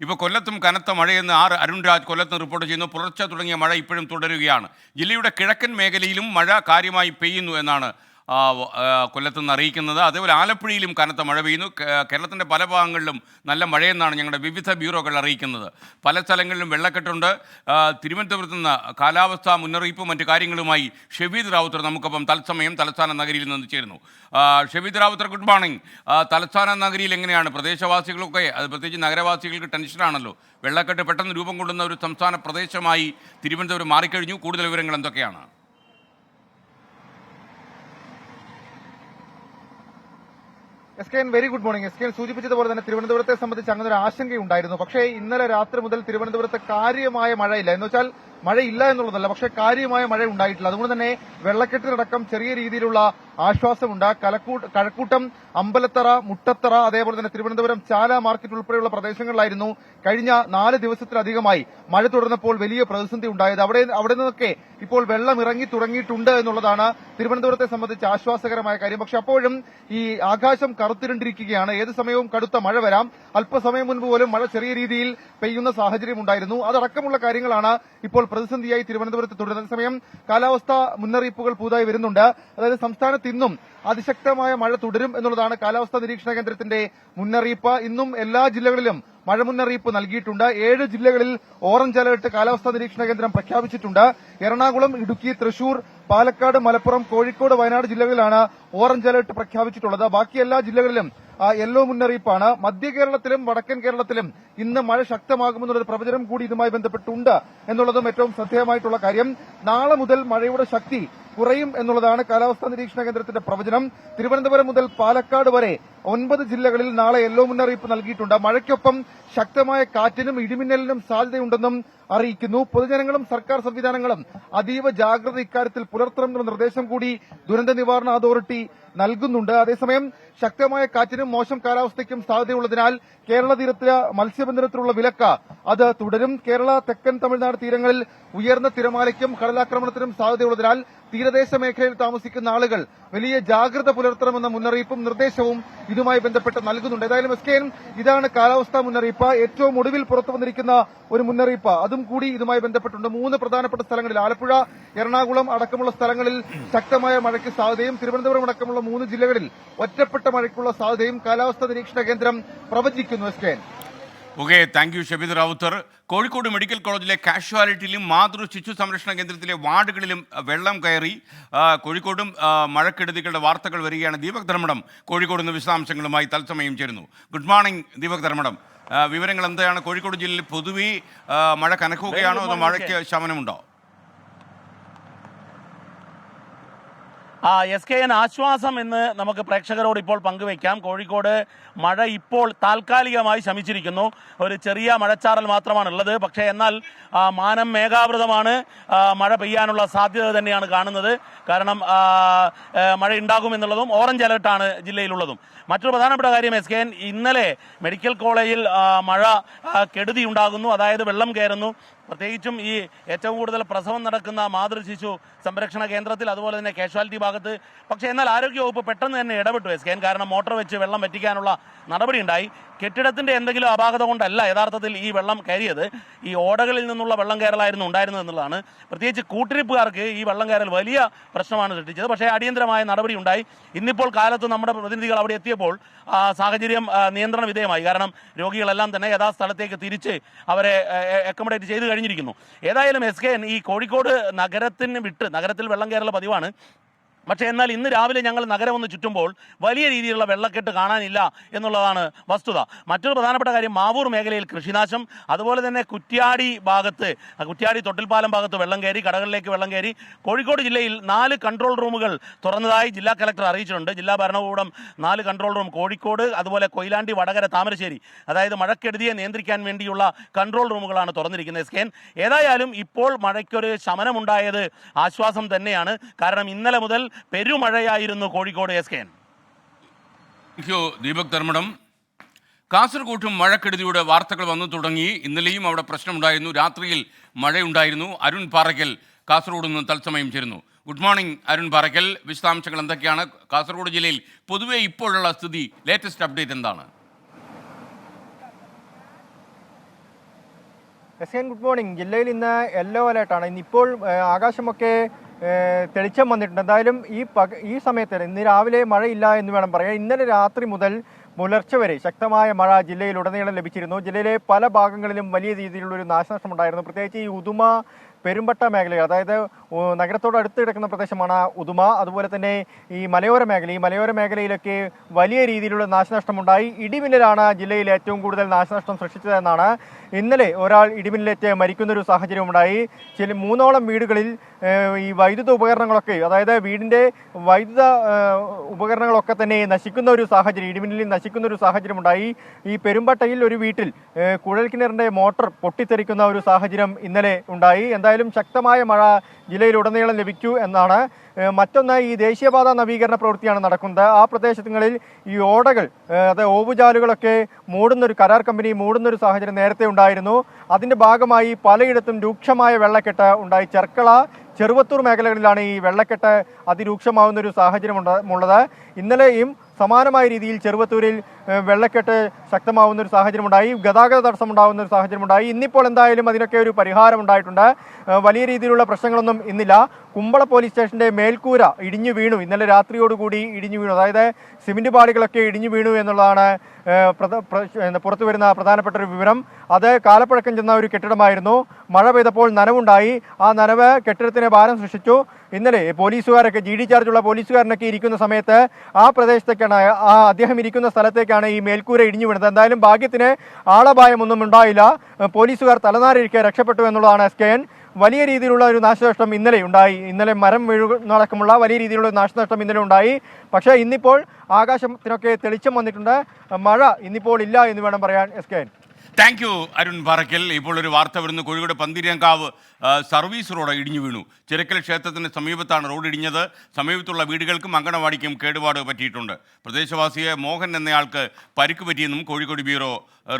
ഇപ്പോൾ കൊല്ലത്തും കനത്ത മഴയെന്ന് ആർ അരുൺരാജ് കൊല്ലത്ത് റിപ്പോർട്ട് ചെയ്യുന്നു. പുലർച്ചെ തുടങ്ങിയ മഴ ഇപ്പോഴും തുടരുകയാണ്. ജില്ലയുടെ കിഴക്കൻ മേഖലയിലും മഴ കാര്യമായി പെയ്യുന്നു എന്നാണ് കൊല്ലത്ത് നിന്ന് അറിയിക്കുന്നത്. അതേപോലെ ആലപ്പുഴയിലും കനത്ത മഴ പെയ്യുന്നു. കേരളത്തിന്റെ പല ഭാഗങ്ങളിലും നല്ല മഴയെന്നാണ് ഞങ്ങളുടെ വിവിധ ബ്യൂറോകൾ അറിയിക്കുന്നത്. പല സ്ഥലങ്ങളിലും വെള്ളക്കെട്ടുണ്ട്. തിരുവനന്തപുരത്ത് നിന്ന് കാലാവസ്ഥാ മുന്നറിയിപ്പും മറ്റു കാര്യങ്ങളുമായി ഷെബീദ് റാവുത്തർ നമുക്കൊപ്പം തത്സമയം തലസ്ഥാന നഗരിയിൽ നിന്ന് ചേരുന്നു. Shebeed Rawther good morning. തലസ്ഥാന നഗരിയിൽ എങ്ങനെയാണ്? പ്രദേശവാസികളൊക്കെ അത് പ്രത്യേകിച്ച് നഗരവാസികൾക്ക് ടെൻഷനാണല്ലോ. വെള്ളക്കെട്ട് പെട്ടെന്ന് രൂപം കൊള്ളുന്ന ഒരു സംസ്ഥാന പ്രദേശമായി തിരുവനന്തപുരം മാറിക്കഴിഞ്ഞു. കൂടുതൽ വിവരങ്ങൾ എന്തൊക്കെയാണ്? S K N very good morning S K N സൂചിപ്പിച്ചതുപോലെ തന്നെ തിരുവനന്തപുരത്തെ സംബന്ധിച്ച് അങ്ങനെ ഒരു ആശങ്കയുണ്ടായിരുന്നു. പക്ഷേ ഇന്നലെ രാത്രി മുതൽ തിരുവനന്തപുരത്ത് കാര്യമായ മഴയില്ല. എന്ന് വെച്ചാൽ മഴയില്ല എന്നുള്ളതല്ല പക്ഷെ കാര്യമായ മഴ ഉണ്ടായിട്ടില്ല. അതുകൊണ്ട് തന്നെ വെള്ളക്കെട്ടിലടക്കം ചെറിയ രീതിയിലുള്ള ആശ്വാസമുണ്ട്. കലക്കൂട്ട് കഴക്കൂട്ടം അമ്പലത്തറ മുട്ടത്തറ അതേപോലെ തന്നെ തിരുവനന്തപുരം ചാല മാർക്കറ്റ് ഉൾപ്പെടെയുള്ള പ്രദേശങ്ങളിലായിരുന്നു കഴിഞ്ഞ നാല് ദിവസത്തിലധികമായി മഴ തുടർന്നപ്പോൾ വലിയ പ്രതിസന്ധി ഉണ്ടായത്. അവിടെ അവിടെ നിന്നൊക്കെ ഇപ്പോൾ വെള്ളം ഇറങ്ങി തുടങ്ങിയിട്ടുണ്ട് എന്നുള്ളതാണ് തിരുവനന്തപുരത്തെ സംബന്ധിച്ച് ആശ്വാസകരമായ കാര്യം. പക്ഷെ അപ്പോഴും ഈ ആകാശം കറുത്തിരണ്ടിരിക്കുകയാണ്. ഏത് സമയവും കടുത്ത മഴ വരാം. അല്പസമയം മുൻപ് പോലും മഴ ചെറിയ രീതിയിൽ പെയ്യുന്ന സാഹചര്യം ഉണ്ടായിരുന്നു. അതടക്കമുള്ള കാര്യങ്ങളാണ് ഇപ്പോൾ പ്രതിസന്ധിയായി തിരുവനന്തപുരത്ത് തുടരുന്ന സമയം കാലാവസ്ഥാ മുന്നറിയിപ്പുകൾ പുതുതായി വരുന്നുണ്ട്. അതായത് സംസ്ഥാനത്ത് ഇന്നും അതിശക്തമായ മഴ തുടരും എന്നുള്ളതാണ് കാലാവസ്ഥാ നിരീക്ഷണ കേന്ദ്രത്തിന്റെ മുന്നറിയിപ്പ്. ഇന്നും എല്ലാ ജില്ലകളിലും മഴ മുന്നറിയിപ്പ് നൽകിയിട്ടുണ്ട്. ഏഴ് ജില്ലകളിൽ ഓറഞ്ച് അലർട്ട് കാലാവസ്ഥാ നിരീക്ഷണ കേന്ദ്രം പ്രഖ്യാപിച്ചിട്ടുണ്ട്. എറണാകുളം ഇടുക്കി തൃശൂർ പാലക്കാട് മലപ്പുറം കോഴിക്കോട് വയനാട് ജില്ലകളിലാണ് ഓറഞ്ച് അലർട്ട് പ്രഖ്യാപിച്ചിട്ടുള്ളത്. ബാക്കി എല്ലാ ജില്ലകളിലും യെല്ലോ മുന്നറിയിപ്പാണ്. മധ്യ കേരളത്തിലും വടക്കൻ കേരളത്തിലും ഇന്ന് മഴ ശക്തമാകുമെന്നുള്ളൊരു പ്രവചനം കൂടി ഇതുമായി ബന്ധപ്പെട്ടുണ്ട് എന്നുള്ളതും ഏറ്റവും ശ്രദ്ധേയമായിട്ടുള്ള കാര്യം. നാളെ മുതൽ മഴയുടെ ശക്തി കുറയും എന്നുള്ളതാണ് കാലാവസ്ഥാ നിരീക്ഷണ കേന്ദ്രത്തിന്റെ പ്രവചനം. തിരുവനന്തപുരം മുതൽ പാലക്കാട് വരെ ഒൻപത് ജില്ലകളിൽ നാളെ യെല്ലോ മുന്നറിയിപ്പ് നൽകിയിട്ടുണ്ട്. മഴയ്ക്കൊപ്പം ശക്തമായ കാറ്റിനും ഇടിമിന്നലിനും സാധ്യതയുണ്ടെന്നും അറിയിക്കുന്നു. പൊതുജനങ്ങളും സർക്കാർ സംവിധാനങ്ങളും അതീവ ജാഗ്രത ഇക്കാര്യത്തിൽ പുലർത്തണമെന്ന നിർദ്ദേശം കൂടി ദുരന്ത നിവാരണ അതോറിറ്റി നൽകുന്നുണ്ട്. അതേസമയം ശക്തമായ കാറ്റിനും മോശം കാലാവസ്ഥയ്ക്കും സാധ്യതയുള്ളതിനാൽ കേരള തീരത്ത് മത്സ്യബന്ധനത്തിനുള്ള വിലക്ക് അത് തുടരും. കേരള തെക്കൻ തമിഴ്നാട് തീരങ്ങളിൽ ഉയർന്ന തിരമാലയ്ക്കും കടലാക്രമണത്തിനും സാധ്യതയുള്ളതിനാൽ തീരദേശ മേഖലയിൽ താമസിക്കുന്ന ആളുകൾ വലിയ ജാഗ്രത പുലർത്തണമെന്ന മുന്നറിയിപ്പും നിർദ്ദേശവും ഇതുമായി ബന്ധപ്പെട്ട് നൽകുന്നുണ്ട്. ഏതായാലും എസ് ഇതാണ് കാലാവസ്ഥാ മുന്നറിയിപ്പ്. ഏറ്റവും ഒടുവിൽ പുറത്തു വന്നിരിക്കുന്ന ഒരു മുന്നറിയിപ്പ്. അതും കൂടി ഇതുമായി ബന്ധപ്പെട്ടുണ്ട്. മൂന്ന് പ്രധാനപ്പെട്ട സ്ഥലങ്ങളിൽ ആലപ്പുഴ എറണാകുളം അടക്കമുള്ള സ്ഥലങ്ങളിൽ ശക്തമായ മഴയ്ക്ക് സാധ്യതയും തിരുവനന്തപുരം അടക്കമുള്ള മൂന്ന് ജില്ലകളിൽ ഒറ്റപ്പെട്ട മഴയ്ക്കുള്ള സാധ്യതയും കാലാവസ്ഥാ നിരീക്ഷണ കേന്ദ്രം പ്രവചിക്കുന്നു S K okay thank you Shabeed Rawther. Kozhikode medical കോളേജിലെ കാഷ്വാലിറ്റിയിലും മാതൃ ശിശു സംരക്ഷണ കേന്ദ്രത്തിലെ വാർഡുകളിലും വെള്ളം കയറി. കോഴിക്കോടും മഴക്കെടുതികളുടെ വാർത്തകൾ വരികയാണ് ദീപക് ധർമ്മടം. കോഴിക്കോട് നിന്ന് വിശദാംശങ്ങളുമായി തത്സമയം ചേരുന്നു. Good morning Deepak Dharmadam. വിവരങ്ങൾ എന്താണ്? കോഴിക്കോട് ജില്ലയിൽ പൊതുവെ മഴ കനക്കുകയാണോ അതോ മഴയ്ക്ക് ശമനമുണ്ടോ? ആ എസ് കെ എൻ ആശ്വാസം എന്ന് നമുക്ക് പ്രേക്ഷകരോട് ഇപ്പോൾ പങ്കുവയ്ക്കാം. കോഴിക്കോട് മഴ ഇപ്പോൾ താൽക്കാലികമായി ശമിച്ചിരിക്കുന്നു. ഒരു ചെറിയ മഴച്ചാറൽ മാത്രമാണ് ഉള്ളത് പക്ഷേ എന്നാൽ മാനം മേഘാവൃതമാണ് മഴ പെയ്യാനുള്ള സാധ്യത തന്നെയാണ് കാണുന്നത്. കാരണം മഴ ഉണ്ടാകുമെന്നുള്ളതും ഓറഞ്ച് അലർട്ടാണ് ജില്ലയിലുള്ളതും. മറ്റൊരു പ്രധാനപ്പെട്ട കാര്യം എസ് കെ എൻ ഇന്നലെ മെഡിക്കൽ കോളേജിൽ മഴ കെടുതി ഉണ്ടാകുന്നു അതായത് വെള്ളം കയറുന്നു. പ്രത്യേകിച്ചും ഈ ഏറ്റവും കൂടുതൽ പ്രസവം നടക്കുന്ന മാതൃ ശിശു സംരക്ഷണ കേന്ദ്രത്തിൽ അതുപോലെ തന്നെ കാഷ്വാലിറ്റി ഭാഗത്ത്. പക്ഷേ എന്നാൽ ആരോഗ്യവകുപ്പ് പെട്ടെന്ന് തന്നെ ഇടപെട്ടു എസ് കാരണം മോട്ടോർ വെച്ച് വെള്ളം വറ്റിക്കാനുള്ള നടപടി ഉണ്ടായി കെട്ടിടത്തിന്റെ എന്തെങ്കിലും അപാകത കൊണ്ടല്ല യഥാർത്ഥത്തിൽ ഈ വെള്ളം കയറിയത്. ഈ ഓടകളിൽ നിന്നുള്ള വെള്ളം കയറലായിരുന്നു ഉണ്ടായിരുന്നത് എന്നുള്ളതാണ്. പ്രത്യേകിച്ച് കൂട്ടിരിപ്പുകാർക്ക് ഈ വെള്ളം കയറൽ വലിയ പ്രശ്നമാണ് സൃഷ്ടിച്ചത്. പക്ഷേ അടിയന്തരമായ നടപടി ഉണ്ടായി. ഇന്നിപ്പോൾ കാലത്ത് നമ്മുടെ പ്രതിനിധികൾ അവിടെ എത്തിയപ്പോൾ സാഹചര്യം നിയന്ത്രണ വിധേയമായി. കാരണം രോഗികളെല്ലാം തന്നെ യഥാസ്ഥലത്തേക്ക് തിരിച്ച് അവരെ അക്കോമഡേറ്റ് ചെയ്ത് കഴിഞ്ഞിരിക്കുന്നു. ഏതായാലും എസ് ഈ കോഴിക്കോട് നഗരത്തിന് വിട്ട് നഗരത്തിൽ വെള്ളം കയറൽ പതിവാണ്. പക്ഷേ എന്നാൽ ഇന്ന് രാവിലെ ഞങ്ങൾ നഗരം ഒന്ന് ചുറ്റുമ്പോൾ വലിയ രീതിയിലുള്ള വെള്ളക്കെട്ട് കാണാനില്ല എന്നുള്ളതാണ് വസ്തുത. മറ്റൊരു പ്രധാനപ്പെട്ട കാര്യം മാവൂർ മേഖലയിൽ കൃഷിനാശം അതുപോലെ തന്നെ കുറ്റ്യാടി ഭാഗത്ത് കുറ്റ്യാടി തൊട്ടിൽപ്പാലം ഭാഗത്ത് വെള്ളം കയറി കടകളിലേക്ക് വെള്ളം കയറി കോഴിക്കോട് ജില്ലയിൽ നാല് കൺട്രോൾ റൂമുകൾ തുറന്നതായി ജില്ലാ കലക്ടർ അറിയിച്ചിട്ടുണ്ട്. ജില്ലാ ഭരണകൂടം നാല് കൺട്രോൾ റൂം കോഴിക്കോട് അതുപോലെ കൊയിലാണ്ടി വടകര താമരശ്ശേരി അതായത് മഴക്കെടുതിയെ നിയന്ത്രിക്കാൻ വേണ്ടിയുള്ള കൺട്രോൾ റൂമുകളാണ് തുറന്നിരിക്കുന്നത്. എസ് ഏതായാലും ഇപ്പോൾ മഴയ്ക്കൊരു ശമനമുണ്ടായത് ആശ്വാസം തന്നെയാണ്. കാരണം ഇന്നലെ മുതൽ പെരുമഴയായിരുന്നു Kozhikode S K N. You Deepak Dharmadam. കാസർഗോട്ടും മഴക്കെടുതിയുടെ വാർത്തകൾ വന്നു തുടങ്ങി. ഇന്നലെയും അവിടെ പ്രശ്നമുണ്ടായിരുന്നു. രാത്രിയിൽ മഴയുണ്ടായിരുന്നു. അരുൺ പാറയ്ക്കൽ കാസർഗോഡ് നിന്ന് തത്സമയം ചേരുന്നു. Good morning Arun Parakkal. വിശദാംശങ്ങൾ എന്തൊക്കെയാണ്? കാസർഗോഡ് ജില്ലയിൽ പൊതുവെ ഇപ്പോഴുള്ള സ്ഥിതി ലേറ്റസ്റ്റ് അപ്ഡേറ്റ് എന്താണ്? എസ് എൻ ഗുഡ് മോർണിംഗ് ജില്ലയിൽ ഇന്ന് യെല്ലോ അലേർട്ടാണ് ഇന്നിപ്പോൾ ആകാശമൊക്കെ തെളിച്ചം വന്നിട്ടുണ്ട്. എന്തായാലും ഈ പക ഈ സമയത്ത് ഇന്ന് രാവിലെ മഴയില്ല എന്ന് വേണം പറയാൻ. ഇന്നലെ രാത്രി മുതൽ പുലർച്ചെ വരെ ശക്തമായ മഴ ജില്ലയിൽ ജില്ലയിലുടനീളം ലഭിച്ചിരുന്നു. ജില്ലയിലെ പല ഭാഗങ്ങളിലും വലിയ രീതിയിലുള്ള ഒരു നാശനഷ്ടം ഉണ്ടായിരുന്നു പ്രത്യേകിച്ച് ഈ ഉദുമ പെരുമ്പട്ട മേഖലകൾ അതായത് നഗരത്തോട് അടുത്ത് കിടക്കുന്ന പ്രദേശമാണ് ഉദുമ. അതുപോലെ തന്നെ ഈ മലയോര മേഖല ഈ മലയോര മേഖലയിലൊക്കെ വലിയ രീതിയിലുള്ള നാശനഷ്ടമുണ്ടായി. ഇടിമിന്നലാണ് ജില്ലയിൽ ഏറ്റവും കൂടുതൽ നാശനഷ്ടം സൃഷ്ടിച്ചതെന്നാണ്. ഇന്നലെ ഒരാൾ ഇടിമിന്നലേറ്റ് മരിക്കുന്ന ഒരു സാഹചര്യം ഉണ്ടായി ചില മൂന്നോളം വീടുകളിൽ ഈ വൈദ്യുത ഉപകരണങ്ങളൊക്കെ അതായത് വീടിന്റെ വൈദ്യുത ഉപകരണങ്ങളൊക്കെ തന്നെ നശിക്കുന്ന ഒരു സാഹചര്യം ഇടിമിന്നലിൽ നശിക്കുന്ന ഒരു സാഹചര്യം ഉണ്ടായി ഈ പെരുമ്പട്ടയിൽ ഒരു വീട്ടിൽ കുഴൽക്കിണറിന്റെ മോട്ടോർ പൊട്ടിത്തെറിക്കുന്ന ഒരു സാഹചര്യം ഇന്നലെ ഉണ്ടായി. എന്തായാലും ശക്തമായ മഴ ജില്ലയിലുടനീളം ലഭിക്കൂ എന്നാണ് മറ്റൊന്ന് ഈ ദേശീയപാത നവീകരണ പ്രവൃത്തിയാണ് നടക്കുന്നത്. ആ പ്രദേശങ്ങളിൽ ഈ ഓടകൾ അത് ഓവുചാലുകളൊക്കെ മൂടുന്നൊരു കരാർ കമ്പനി മൂടുന്നൊരു സാഹചര്യം നേരത്തെ ഉണ്ടായിരുന്നു. അതിന്റെ ഭാഗമായി പലയിടത്തും രൂക്ഷമായ വെള്ളക്കെട്ട് ഉണ്ടായി. ചെർക്കള ചെറുവത്തൂർ മേഖലകളിലാണ് ഈ വെള്ളക്കെട്ട് അതിരൂക്ഷമാവുന്ന ഒരു സാഹചര്യം ഉള്ളത്. ഇന്നലെയും സമാനമായ രീതിയിൽ ചെറുവത്തൂരിൽ വെള്ളക്കെട്ട് ശക്തമാവുന്ന ഒരു സാഹചര്യം ഉണ്ടായി. ഗതാഗത തടസ്സം ഉണ്ടാകുന്ന ഒരു സാഹചര്യം ഉണ്ടായി. ഇന്നിപ്പോൾ എന്തായാലും അതിനൊക്കെ ഒരു പരിഹാരം ഉണ്ടായിട്ടുണ്ട്. വലിയ രീതിയിലുള്ള പ്രശ്നങ്ങളൊന്നും ഇന്നില്ല. കുമ്പള പോലീസ് സ്റ്റേഷന്റെ മേൽക്കൂര ഇടിഞ്ഞു വീണു. ഇന്നലെ രാത്രിയോടുകൂടി ഇടിഞ്ഞു വീണു. അതായത് സിമന്റ് പാളികളൊക്കെ ഇടിഞ്ഞു വീണു എന്നുള്ളതാണ് പുറത്തു വരുന്ന പ്രധാനപ്പെട്ട ഒരു വിവരം. അത് കാലപ്പഴക്കം ചെന്ന ഒരു കെട്ടിടമായിരുന്നു. മഴ പെയ്തപ്പോൾ നനവുണ്ടായി. ആ നനവ് കെട്ടിടത്തിന് ഭാരം സൃഷ്ടിച്ചു. ഇന്നലെ പോലീസുകാരൊക്കെ ജി ഡി ചാർജുള്ള പോലീസുകാരനൊക്കെ ഇരിക്കുന്ന സമയത്ത് ആ പ്രദേശത്തേക്കാണ് ആ അദ്ദേഹം ഇരിക്കുന്ന സ്ഥലത്തേക്കാണ് ഈ മേൽക്കൂര ഇടിഞ്ഞു വീണത്. എന്തായാലും ഭാഗ്യത്തിന് ആളപായമൊന്നും ഉണ്ടായില്ല. പോലീസുകാർ തലനാരിഴക്കെ രക്ഷപ്പെട്ടു എന്നുള്ളതാണ് എസ് കെ എൻ. വലിയ രീതിയിലുള്ള ഒരു നാശനഷ്ടം ഇന്നലെ ഉണ്ടായി. ഇന്നലെ മരം വീഴുന്നടക്കമുള്ള വലിയ രീതിയിലുള്ള നാശനഷ്ടം ഇന്നലെ ഉണ്ടായി. പക്ഷേ ഇന്നിപ്പോൾ ആകാശത്തിനൊക്കെ തെളിച്ചം വന്നിട്ടുണ്ട്. മഴ ഇന്നിപ്പോൾ ഇല്ല എന്ന് വേണം പറയാൻ S K thank you Arun Parakkal ഇപ്പോൾ ഒരു വാർത്ത വരുന്നു. കോഴിക്കോട് പന്തിരിയങ്കാവ് സർവീസ് റോഡ് ഇടിഞ്ഞു വീണു. ചിരക്കൽ ക്ഷേത്രത്തിന് സമീപത്താണ് റോഡ് ഇടിഞ്ഞത്. സമീപത്തുള്ള വീടുകൾക്കും അങ്കണവാടിക്കും കേടുപാട് പറ്റിയിട്ടുണ്ട്. പ്രദേശവാസിയെ മോഹൻ എന്നയാൾക്ക് പരിക്ക് പറ്റിയെന്നും കോഴിക്കോട് ബ്യൂറോ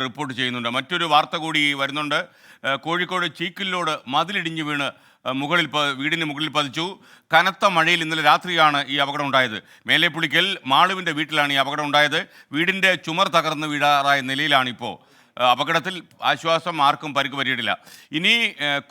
റിപ്പോർട്ട് ചെയ്യുന്നുണ്ട്. മറ്റൊരു വാർത്ത കൂടി വരുന്നുണ്ട്. കോഴിക്കോട് ചീക്കിലോട് മതിലിടിഞ്ഞു വീണ് മുകളിൽ വീടിന് മുകളിൽ പതിച്ചു. കനത്ത മഴയിൽ ഇന്നലെ രാത്രിയാണ് ഈ അപകടം ഉണ്ടായത് മേലെപ്പുളിക്കൽ മാളുവിന്റെ വീട്ടിലാണ് ഈ അപകടം ഉണ്ടായത് വീടിന്റെ ചുമർ തകർന്ന് വീഴാറായ നിലയിലാണിപ്പോൾ അപകടത്തിൽ ആശ്വാസം ആർക്കും പരിക്ക് പറ്റിയിട്ടില്ല ഇനി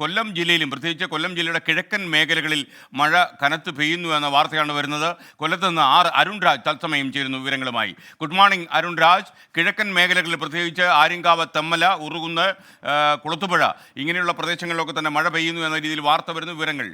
കൊല്ലം ജില്ലയിലും പ്രത്യേകിച്ച് കൊല്ലം ജില്ലയുടെ കിഴക്കൻ മേഖലകളിൽ മഴ കനത്ത് പെയ്യുന്നു എന്ന വാർത്തയാണ് വരുന്നത്. കൊല്ലത്ത് നിന്ന് ആർ അരുൺ രാജ് തത്സമയം ചേരുന്നു വിവരങ്ങളുമായി. ഗുഡ് മോർണിംഗ് അരുൺ രാജ് കിഴക്കൻ മേഖലകളിൽ പ്രത്യേകിച്ച് ആര്യങ്കാവ് തെമ്മല ഉറുകുന്ന് കുളത്തുപുഴ ഇങ്ങനെയുള്ള പ്രദേശങ്ങളിലൊക്കെ തന്നെ മഴ പെയ്യുന്നു എന്ന രീതിയിൽ വാർത്ത വരുന്നു വിവരങ്ങൾ.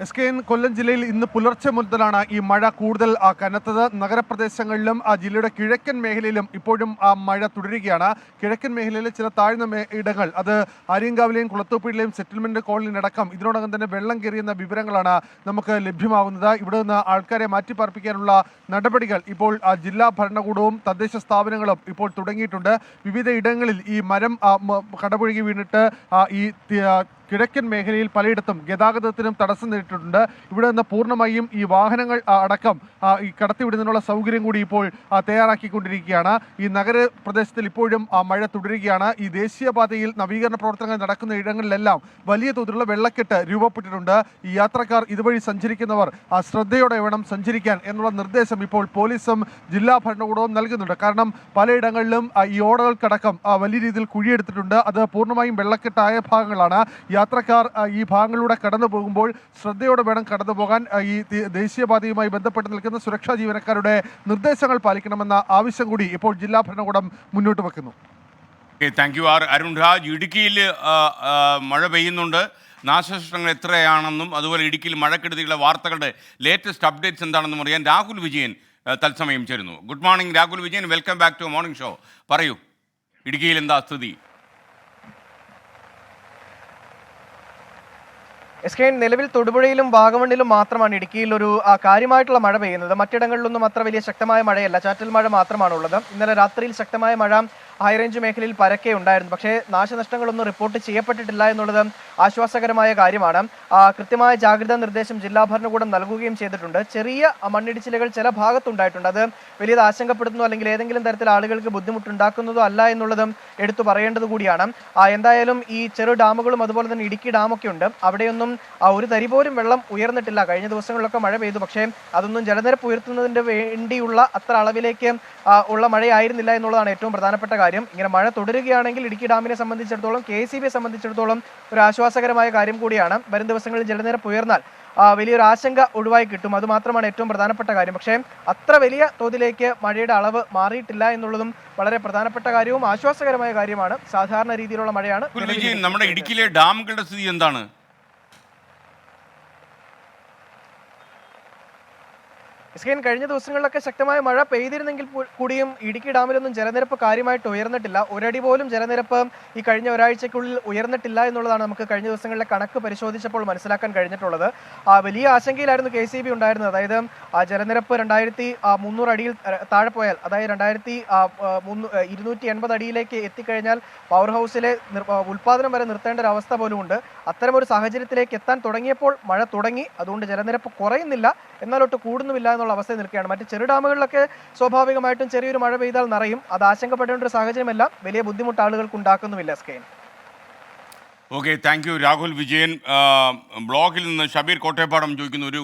എസ് കെ എൻ കൊല്ലം ജില്ലയിൽ ഇന്ന് പുലർച്ചെ മുതലാണ് ഈ മഴ കൂടുതൽ കനത്തത്. നഗരപ്രദേശങ്ങളിലും ആ ജില്ലയുടെ കിഴക്കൻ മേഖലയിലും ഇപ്പോഴും ആ മഴ തുടരുകയാണ്. കിഴക്കൻ മേഖലയിലെ ചില താഴ്ന്ന ഇടങ്ങൾ അത് ആര്യങ്കാവിലെയും കുളത്തൂപ്പുഴയിലെയും സെറ്റിൽമെന്റ് കോളനിയടക്കം ഇതിനോടകം തന്നെ വെള്ളം കയറിയെന്ന വിവരങ്ങളാണ് നമുക്ക് ലഭ്യമാകുന്നത് ഇവിടെ നിന്ന് ആൾക്കാരെ മാറ്റിപ്പാർപ്പിക്കാനുള്ള നടപടികൾ ഇപ്പോൾ ആ, ജില്ലാ ഭരണകൂടവും തദ്ദേശ സ്ഥാപനങ്ങളും ഇപ്പോൾ തുടങ്ങിയിട്ടുണ്ട്. വിവിധ ഇടങ്ങളിൽ ഈ മരം കടപുഴകി വീണിട്ട് ഈ കിഴക്കൻ മേഖലയിൽ പലയിടത്തും ഗതാഗതത്തിനും തടസ്സം നേരിട്ടിട്ടുണ്ട്. ഇവിടെ നിന്ന് പൂർണമായും ഈ വാഹനങ്ങൾ അടക്കം ഈ കടത്തിവിടുന്നതിനുള്ള സൗകര്യം കൂടി ഇപ്പോൾ തയ്യാറാക്കിക്കൊണ്ടിരിക്കുകയാണ്. ഈ നഗരപ്രദേശത്തിൽ ഇപ്പോഴും മഴ തുടരുകയാണ്. ഈ ദേശീയപാതയിൽ നവീകരണ പ്രവർത്തനങ്ങൾ നടക്കുന്ന ഇടങ്ങളിലെല്ലാം വലിയ തോതിലുള്ള വെള്ളക്കെട്ട് രൂപപ്പെട്ടിട്ടുണ്ട്. ഈ യാത്രക്കാർ ഇതുവഴി സഞ്ചരിക്കുന്നവർ ശ്രദ്ധയോടെ വേണം സഞ്ചരിക്കാൻ എന്നുള്ള നിർദ്ദേശം ഇപ്പോൾ പോലീസും ജില്ലാ ഭരണകൂടവും നൽകുന്നുണ്ട്. കാരണം പലയിടങ്ങളിലും ഈ ഓടകൾക്കടക്കം വലിയ രീതിയിൽ കുഴിയെടുത്തിട്ടുണ്ട്. അത് പൂർണമായും വെള്ളക്കെട്ടായ ഭാഗങ്ങളാണ്. യാത്രക്കാർ ഈ ഭാഗങ്ങളിലൂടെ കടന്നു പോകുമ്പോൾ ശ്രദ്ധയോടെ വേണം കടന്നു പോകാൻ ഈ ദേശീയപാതയുമായി ബന്ധപ്പെട്ട് നിൽക്കുന്ന സുരക്ഷാ ജീവനക്കാരുടെ നിർദ്ദേശങ്ങൾ പാലിക്കണമെന്ന ആവശ്യം കൂടി ഇപ്പോൾ ജില്ലാ ഭരണകൂടം മുന്നോട്ട് വെക്കുന്നു. Thank you R Arun Raj ഇടുക്കിയിൽ മഴ പെയ്യുന്നുണ്ട്. നാശനഷ്ടങ്ങൾ എത്രയാണെന്നും അതുപോലെ ഇടുക്കിയിൽ മഴക്കെടുതികളുടെ വാർത്തകളുടെ ലേറ്റസ്റ്റ് അപ്ഡേറ്റ്സ് എന്താണെന്നും അറിയാൻ രാഹുൽ വിജയൻ തത്സമയം ചേരുന്നു. Good morning Rahul Vijayan. Welcome back to morning show പറയൂ ഇടുക്കിയിൽ എന്താ സ്ഥിതി? എസ് കെ നിലവിൽ തൊടുപുഴയിലും വാഗമണ്ണിലും മാത്രമാണ് ഇടുക്കിയിൽ ഒരു കാര്യമായിട്ടുള്ള മഴ പെയ്യുന്നത്. മറ്റിടങ്ങളിലൊന്നും അത്ര വലിയ ശക്തമായ മഴയല്ല. ചാറ്റൽ മഴ മാത്രമാണുള്ളത്. ഇന്നലെ രാത്രിയിൽ ശക്തമായ മഴ ഹൈറേഞ്ച് മേഖലയിൽ പരക്കെ ഉണ്ടായിരുന്നു. പക്ഷേ നാശനഷ്ടങ്ങളൊന്നും റിപ്പോർട്ട് ചെയ്യപ്പെട്ടിട്ടില്ല എന്നുള്ളത് ആശ്വാസകരമായ കാര്യമാണ്. കൃത്യമായ ജാഗ്രതാ നിർദ്ദേശം ജില്ലാ ഭരണകൂടം നൽകുകയും ചെയ്തിട്ടുണ്ട്. ചെറിയ മണ്ണിടിച്ചിലുകൾ ചില ഭാഗത്തുണ്ടായിട്ടുണ്ട്. അത് വലിയത് ആശങ്കപ്പെടുത്തുന്നു അല്ലെങ്കിൽ ഏതെങ്കിലും തരത്തിൽ ആളുകൾക്ക് ബുദ്ധിമുട്ടുണ്ടാക്കുന്നതോ അല്ല എന്നുള്ളതും എടുത്തു പറയേണ്ടത് കൂടിയാണ്. എന്തായാലും ഈ ചെറു ഡാമുകളും അതുപോലെ തന്നെ ഇടുക്കി ഡാമൊക്കെ ഉണ്ട്. അവിടെയൊന്നും ഒരു തരി പോലും വെള്ളം ഉയർന്നിട്ടില്ല. കഴിഞ്ഞ ദിവസങ്ങളിലൊക്കെ മഴ പെയ്തു. പക്ഷേ അതൊന്നും ജലനിരപ്പ് ഉയർത്തുന്നതിന് വേണ്ടിയുള്ള അത്ര അളവിലേക്ക് ഉള്ള മഴയായിരുന്നില്ല എന്നുള്ളതാണ് ഏറ്റവും പ്രധാനപ്പെട്ട കാര്യം. ഇങ്ങനെ മഴ തുടരുകയാണെങ്കിൽ ഇടുക്കി ഡാമിനെ സംബന്ധിച്ചിടത്തോളം കെ സി ബിയെ സംബന്ധിച്ചിടത്തോളം ഒരു ആശ്വാസകരമായ കാര്യം കൂടിയാണ്. വരും ദിവസങ്ങളിൽ ജലനിരപ്പ് ഉയർന്നാൽ വലിയൊരു ആശങ്ക ഒഴിവായി കിട്ടും. അത് മാത്രമാണ് ഏറ്റവും പ്രധാനപ്പെട്ട കാര്യം. പക്ഷേ അത്ര വലിയ തോതിലേക്ക് മഴയുടെ അളവ് മാറിയിട്ടില്ല എന്നുള്ളതും വളരെ പ്രധാനപ്പെട്ട കാര്യവും ആശ്വാസകരമായ കാര്യമാണ്. സാധാരണ രീതിയിലുള്ള മഴയാണ് നമ്മുടെ ഇടുക്കിയിലെ ഡാമുകളുടെ സ്ഥിതി എന്താണ്? ഇസ്കൈൻ കഴിഞ്ഞ ദിവസങ്ങളിലൊക്കെ ശക്തമായ മഴ പെയ്തിരുന്നെങ്കിൽ കൂടിയും ഇടുക്കി ഡാമിലൊന്നും ജലനിരപ്പ് കാര്യമായിട്ട് ഉയർന്നിട്ടില്ല. ഒരടി പോലും ജലനിരപ്പ് ഈ കഴിഞ്ഞ ഒരാഴ്ചയ്ക്കുള്ളിൽ ഉയർന്നിട്ടില്ല എന്നുള്ളതാണ് നമുക്ക് കഴിഞ്ഞ ദിവസങ്ങളിലെ കണക്ക് പരിശോധിച്ചപ്പോൾ മനസ്സിലാക്കാൻ കഴിഞ്ഞിട്ടുള്ളത്. വലിയ ആശങ്കയിലായിരുന്നു കെ സി ബി ഉണ്ടായിരുന്നത്. അതായത് ജലനിരപ്പ് രണ്ടായിരത്തി മുന്നൂറ് അടിയിൽ താഴെ പോയാൽ അതായത് രണ്ടായിരത്തി ഇരുന്നൂറ്റി എൺപത് അടിയിലേക്ക് എത്തിക്കഴിഞ്ഞാൽ പവർ ഹൗസിലെ ഉൽപാദനം വരെ നിർത്തേണ്ട ഒരു അവസ്ഥ പോലും പോലുമുണ്ട്. അത്തരമൊരു സാഹചര്യത്തിലേക്ക് എത്താൻ തുടങ്ങിയപ്പോൾ മഴ തുടങ്ങി. അതുകൊണ്ട് ജലനിരപ്പ് കുറയുന്നില്ല. എന്നാലൊട്ട് കൂടുന്നുമില്ല എന്നുള്ള അവസ്ഥയിൽ നിൽക്കുകയാണ്. മറ്റ് ചെറു ഡാമുകളിലൊക്കെ സ്വാഭാവികമായിട്ടും ചെറിയൊരു മഴ പെയ്താൽ നിറയും. അത് ആശങ്കപ്പെടേണ്ട ഒരു സാഹചര്യമല്ല. വലിയ ബുദ്ധിമുട്ട് ആളുകൾക്ക് ഉണ്ടാക്കുന്നുമില്ല skein okay thank you Rahul Vijayan. ബ്ലോഗിൽ നിന്ന് ഷബീർ കോട്ടയപ്പാടം ചോദിക്കുന്ന. ഒരു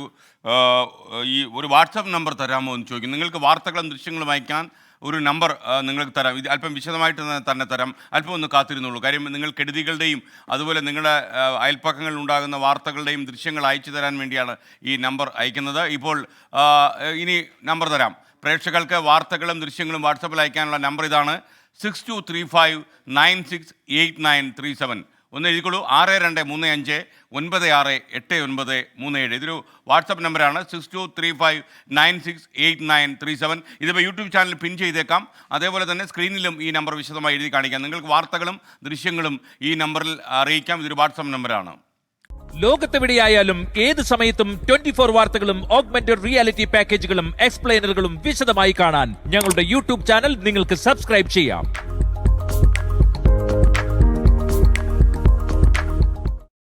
ഈ ഒരു വാട്സപ്പ് നമ്പർ തരാമോ എന്ന് ചോദിക്കുന്നു. നിങ്ങൾക്ക് വാർത്തകളും ദൃശ്യങ്ങളും അയക്കാൻ ഒരു നമ്പർ നിങ്ങൾക്ക് തരാം. ഇത് അല്പം വിശദമായിട്ട് തന്നെ- തരാം. അല്പം ഒന്ന് കാത്തിരുന്നുള്ളൂ. കാര്യം നിങ്ങൾ കെടുതികളുടെയും അതുപോലെ നിങ്ങളുടെ അയൽപ്പക്കങ്ങളിൽ ഉണ്ടാകുന്ന വാർത്തകളുടെയും ദൃശ്യങ്ങൾ അയച്ചു തരാൻ വേണ്ടിയാണ് ഈ നമ്പർ അയക്കുന്നത്. ഇപ്പോൾ ഇനി നമ്പർ തരാം. പ്രേക്ഷകർക്ക് വാർത്തകളും ദൃശ്യങ്ങളും വാട്സപ്പിൽ അയക്കാനുള്ള നമ്പർ ഇതാണ്. Six two three five nine six eight nine three seven. ഒന്ന് എഴുതിക്കോളൂ. ആറ് രണ്ട് മൂന്ന് അഞ്ച് ഒൻപത് ആറ് എട്ട് ഒൻപത് മൂന്ന് ഏഴ്. ഇതൊരു വാട്സപ്പ് നമ്പറാണ്. Six two three five nine six eight nine three seven. ഇതിപ്പോൾ യൂട്യൂബ് ചാനൽ പിൻ ചെയ്തേക്കാം. അതേപോലെ തന്നെ സ്ക്രീനിലും ഈ നമ്പർ വിശദമായി എഴുതി കാണിക്കാം. നിങ്ങൾക്ക് വാർത്തകളും ദൃശ്യങ്ങളും ഈ നമ്പറിൽ അറിയിക്കാം. ഇതൊരു വാട്സപ്പ് നമ്പറാണ്. ലോകത്തെവിടെയായാലും ഏത് സമയത്തും ട്വന്റി ഫോർ വാർത്തകളും ഓഗ്മെന്റഡ് റിയാലിറ്റി പാക്കേജുകളും എക്സ്പ്ലെയിനറുകളും വിശദമായി കാണാൻ ഞങ്ങളുടെ യൂട്യൂബ് ചാനൽ നിങ്ങൾക്ക് സബ്സ്ക്രൈബ് ചെയ്യാം.